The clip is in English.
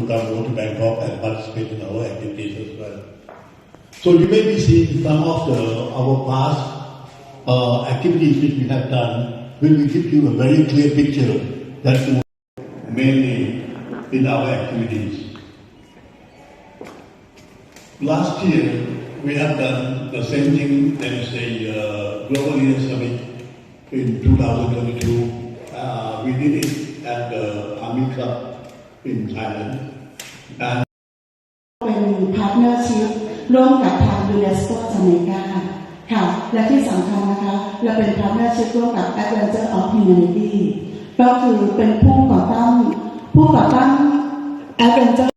to come over to Bangkok and participate in our activities as well. So you may be seeing some of the our past uh, activities which we have done will give you a very clear picture that mainly in our activities. Last year, we have done the same thing, that is the uh, Global Leaders Summit in 2022. Uh, we did it at the Army Club ปิ่นขันการเป็นพาร์ทเนอร์ชิพร่วมกับทางยูเนสโกจาเมกาค่ะ และที่สำคัญนะคะ เราเป็นพาร์ทเนอร์ชิพร่วมกับ Adventure of Humanity ก็คือเป็นผู้ก่อตั้งผู้ก่อตั้ง Adventure